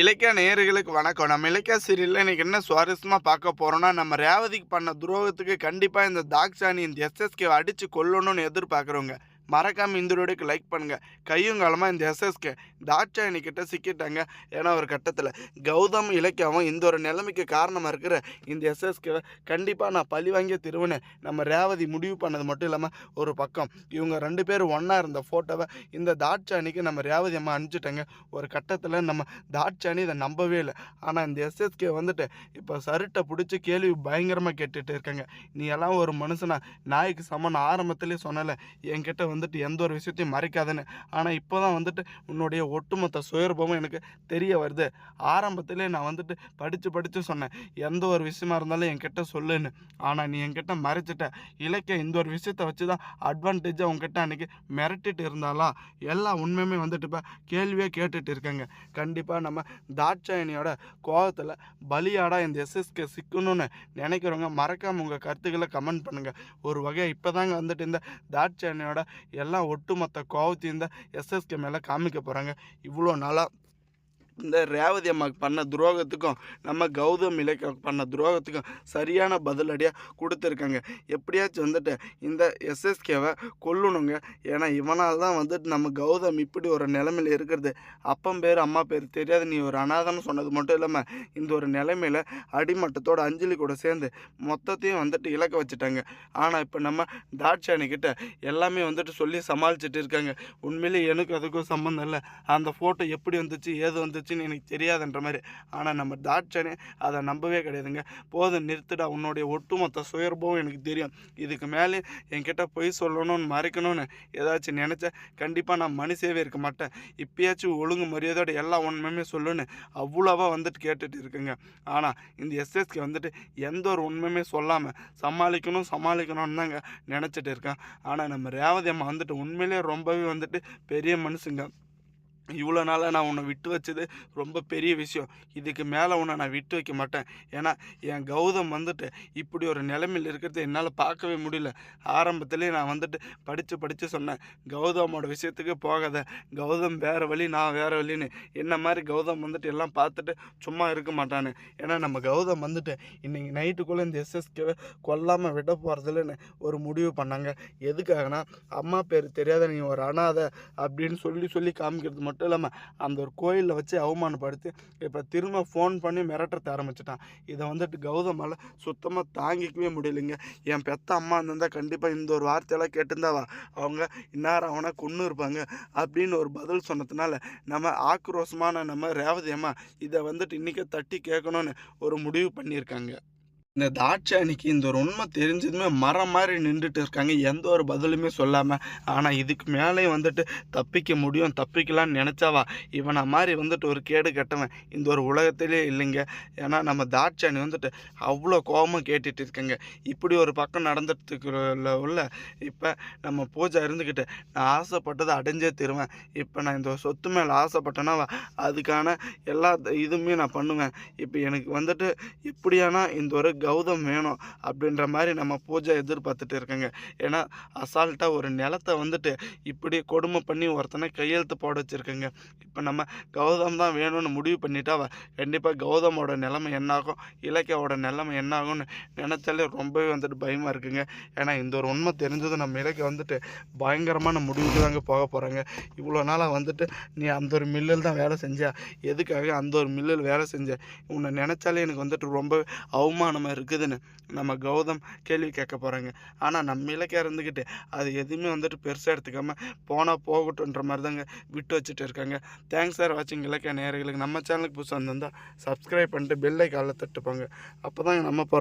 இலக்கிய நேயர்களுக்கு வணக்கம். நம்ம இலக்கிய சீரியலில் இன்னைக்கு என்ன சுவாரஸ்யமாக பார்க்க போகிறோம்னா நம்ம ரேவதிக்கு பண்ண துரோகத்துக்கு கண்டிப்பாக இந்த தாக்ஷானி இந்த எஸ்எஸ்கே அடித்து கொல்லணும்னு எதிர்பார்க்குறவங்க. மறக்காமல் இந்த வீடியோக்கு லைக் பண்ணுங்கள் கையும் காலமாக இந்த எஸ்எஸ்கே தாட்சாயணி கிட்ட சிக்கிட்டாங்க. ஏன்னா ஒரு கட்டத்தில் கௌதம் இலக்கியாவும் இந்த ஒரு நிலைமைக்கு காரணமாக இருக்கிற இந்த எஸ்எஸ்கேவை கண்டிப்பாக நான் பழி வாங்கிய திருவனை நம்ம ரேவதி முடிவு பண்ணது மட்டும் இல்லாமல் ஒரு பக்கம் இவங்க ரெண்டு பேரும் ஒன்றா இருந்த ஃபோட்டோவை இந்த தாட்சாணிக்கு நம்ம ரேவதி அம்மா அனுப்பிச்சிட்டாங்க. ஒரு கட்டத்தில் நம்ம தாட்சாணி இதை நம்பவே இல்லை. ஆனால் இந்த எஸ்எஸ்கே வந்துட்டு இப்போ சருட்டை பிடிச்சி கேள்வி பயங்கரமாக கேட்டுகிட்டு இருக்காங்க. நீ எல்லாம் ஒரு மனுஷனா? நாய்க்கு சமன் ஆரம்பத்திலே சொன்னலை. என்கிட்ட வந்து வந்துட்டு எந்த ஒரு விஷயத்தையும் மறைக்காதுன்னு. ஆனால் இப்போ தான் வந்துட்டு உன்னுடைய ஒட்டுமொத்த சுயரூபமும் எனக்கு தெரிய வருது. ஆரம்பத்திலே நான் வந்துட்டு படித்து படித்து சொன்னேன். எந்த ஒரு விஷயமா இருந்தாலும் என்கிட்ட சொல்லுன்னு. ஆனால் நீ என்கிட்ட மறைச்சிட்ட. இலக்கிய இந்த ஒரு விஷயத்தை வச்சு தான் அட்வான்டேஜாக உங்ககிட்ட அன்றைக்கி மிரட்டிட்டு இருந்தாலா எல்லா உண்மையுமே வந்துட்டு இப்போ கேள்வியே கேட்டுட்டு இருக்காங்க. கண்டிப்பாக நம்ம தாட்சாயணியோட கோபத்தில் பலியாடா இந்த எஸ்எஸ்கே சிக்கணும்னு நினைக்கிறவங்க மறக்காமல் உங்கள் கருத்துக்களை கமெண்ட் பண்ணுங்கள் ஒரு வகை இப்போ தாங்க வந்துட்டு இந்த தாட்சாயணியோட எல்லாம் ஒட்டுமொத்த கோவத்தையும் இந்த எஸ்எஸ்கே மேலே காமிக்க போகிறாங்க இவ்வளோ நாளாக இந்த ரேவதி அம்மாவுக்கு பண்ண துரோகத்துக்கும் நம்ம கௌதம் இலக்கிய பண்ண துரோகத்துக்கும் சரியான பதிலடியாக கொடுத்துருக்காங்க. எப்படியாச்சும் வந்துட்டு இந்த எஸ்எஸ்கேவை கொல்லணுங்க. ஏன்னா இவனால் தான் வந்துட்டு நம்ம கௌதம் இப்படி ஒரு நிலமையில் இருக்கிறது. அப்பம் பேர் அம்மா பேர் தெரியாது. நீ ஒரு அனாதன்னு சொன்னது மட்டும் இல்லாமல் இந்த ஒரு நிலைமையில் அடிமட்டத்தோட அஞ்சலி கூட சேர்ந்து மொத்தத்தையும் வந்துட்டு இழக்க வச்சுட்டாங்க. ஆனால் இப்போ நம்ம தாட்சானிக்கிட்ட எல்லாமே வந்துட்டு சொல்லி சமாளிச்சுட்டு இருக்காங்க. உண்மையிலே எனக்கு அதுக்கும் சம்மந்தம் இல்லை. அந்த ஃபோட்டோ எப்படி வந்துச்சு ஏது வந்துச்சு வந்துச்சுன்னு எனக்கு தெரியாதுன்ற மாதிரி. ஆனால் நம்ம தாட்சனே அதை நம்பவே கிடையாதுங்க. போதும் நிறுத்துடா உன்னுடைய ஒட்டுமொத்த சுயர்பம் எனக்கு தெரியும். இதுக்கு மேலே என்கிட்ட பொய் சொல்லணும்னு மறைக்கணும்னு ஏதாச்சும் நினச்சா கண்டிப்பாக நான் மனுஷேவே இருக்க மாட்டேன். இப்பயாச்சும் ஒழுங்கு மரியாதையோட எல்லா உண்மையுமே சொல்லுன்னு அவ்வளோவா வந்துட்டு கேட்டுட்டு இருக்குங்க. ஆனால் இந்த எஸ்எஸ்கே வந்துட்டு எந்த ஒரு உண்மையுமே சொல்லாமல் சமாளிக்கணும் சமாளிக்கணும்னு தாங்க நினச்சிட்டு இருக்கேன். ஆனால் நம்ம ரேவதி அம்மா வந்துட்டு உண்மையிலேயே ரொம்பவே வந்துட்டு பெரிய மனுஷங்க. இவ்வளோ நாளாக நான் உன்னை விட்டு வச்சது ரொம்ப பெரிய விஷயம். இதுக்கு மேலே உன்னை நான் விட்டு வைக்க மாட்டேன். ஏன்னா என் கௌதம் வந்துட்டு இப்படி ஒரு நிலைமையில் இருக்கிறத என்னால் பார்க்கவே முடியல. ஆரம்பத்துலேயே நான் வந்துட்டு படித்து படித்து சொன்னேன் கௌதமோட விஷயத்துக்கு போகாத. கௌதம் வேறு வழி நான் வேறு வழின்னு. என்ன மாதிரி கௌதம் வந்துட்டு எல்லாம் பார்த்துட்டு சும்மா இருக்க மாட்டான்னு ஏன்னா நம்ம கௌதம் வந்துட்டு இன்றைக்கி நைட்டுக்குள்ளே இந்த எஸ்எஸ்கேவை கொல்லாமல் விட போகிறதில்லன்னு ஒரு முடிவு பண்ணாங்க. எதுக்காகனா அம்மா பேர் தெரியாத நீ ஒரு அனாதை அப்படின்னு சொல்லி சொல்லி காமிக்கிறது மட்டும் மட்டும் இல்லாமல் அந்த ஒரு கோயிலில் வச்சு அவமானப்படுத்தி இப்போ திரும்ப ஃபோன் பண்ணி மிரட்டுறத ஆரம்பிச்சிட்டான். இதை வந்துட்டு கௌதமால் சுத்தமாக தாங்கிக்கவே முடியலைங்க. என் பெத்த அம்மா இருந்தால் கண்டிப்பாக இந்த ஒரு வார்த்தையெல்லாம் கேட்டிருந்தாவா? அவங்க இன்னார் அவனை கொன்று இருப்பாங்க. அப்படின்னு ஒரு பதில் சொன்னதுனால நம்ம ஆக்ரோஷமான நம்ம ரேவதி அம்மா இதை வந்துட்டு இன்றைக்கி தட்டி கேட்கணும்னு ஒரு முடிவு பண்ணியிருக்காங்க. இந்த தாட்சாணிக்கு இந்த ஒரு உண்மை தெரிஞ்சதுமே மரம் மாதிரி நின்றுட்டு இருக்காங்க. எந்த ஒரு பதிலுமே சொல்லாமல் ஆனால் இதுக்கு மேலே வந்துட்டு தப்பிக்க முடியும் தப்பிக்கலாம்னு நினச்சாவா? இவனை மாதிரி வந்துட்டு ஒரு கேடு கட்டவன் இந்த ஒரு உலகத்திலே இல்லைங்க. ஏன்னா நம்ம தாட்சாணி வந்துட்டு அவ்வளோ கோபமாக கேட்டுட்டு இருக்கேங்க. இப்படி ஒரு பக்கம் நடந்துட்டுக்குள்ள உள்ள இப்போ நம்ம பூஜா இருந்துக்கிட்டு நான் ஆசைப்பட்டதை அடைஞ்சே தருவேன். இப்போ நான் இந்த சொத்து மேலே ஆசைப்பட்டேன்னா அதுக்கான எல்லா இதுவுமே நான் பண்ணுவேன். இப்போ எனக்கு வந்துட்டு எப்படியானா இந்த ஒரு கௌதம் வேணும் அப்படின்ற மாதிரி நம்ம பூஜை எதிர்பார்த்துட்டு இருக்கேங்க. ஏன்னா அசால்ட்டாக ஒரு நிலத்தை வந்துட்டு இப்படி கொடுமை பண்ணி ஒருத்தனை கையெழுத்து போட வச்சுருக்கேங்க. இப்போ நம்ம கௌதம் தான் வேணும்னு முடிவு பண்ணிட்டா கண்டிப்பாக கௌதமோட நிலைமை என்னாகும்? இலக்கியாவோட நிலைமை என்னாகும்னு நினச்சாலே ரொம்பவே வந்துட்டு பயமாக இருக்குங்க. ஏன்னா இந்த ஒரு உண்மை தெரிஞ்சது நம்ம இலக்கிய வந்துட்டு பயங்கரமான முடிவுக்கு தாங்க போக போகிறாங்க இவ்வளோ நாளாக வந்துட்டு நீ அந்த ஒரு மில்லில் தான் வேலை செஞ்சா எதுக்காக அந்த ஒரு மில்லில் வேலை செஞ்ச? உன்னை நினச்சாலே எனக்கு வந்துட்டு ரொம்ப அவமானமாக இருக்குதுன்னு நம்ம கௌதம் கேள்வி கேட்க போகிறாங்க ஆனால் நம்ம இலக்கியாக இருந்துக்கிட்டு அது எதுவுமே வந்துட்டு பெருசாக எடுத்துக்காமல் போனால் போகட்டுன்ற மாதிரி தாங்க விட்டு வச்சுட்டு இருக்காங்க. தேங்க்ஸ் சார் வாட்சிங் இலக்கிய நேர்களுக்கு நம்ம சேனலுக்கு புதுசாக வந்திருந்தால் சப்ஸ்கிரைப் பண்ணிட்டு பெல்லை காலில் தட்டுப்பாங்க. அப்போ தான் நம்ம போகிற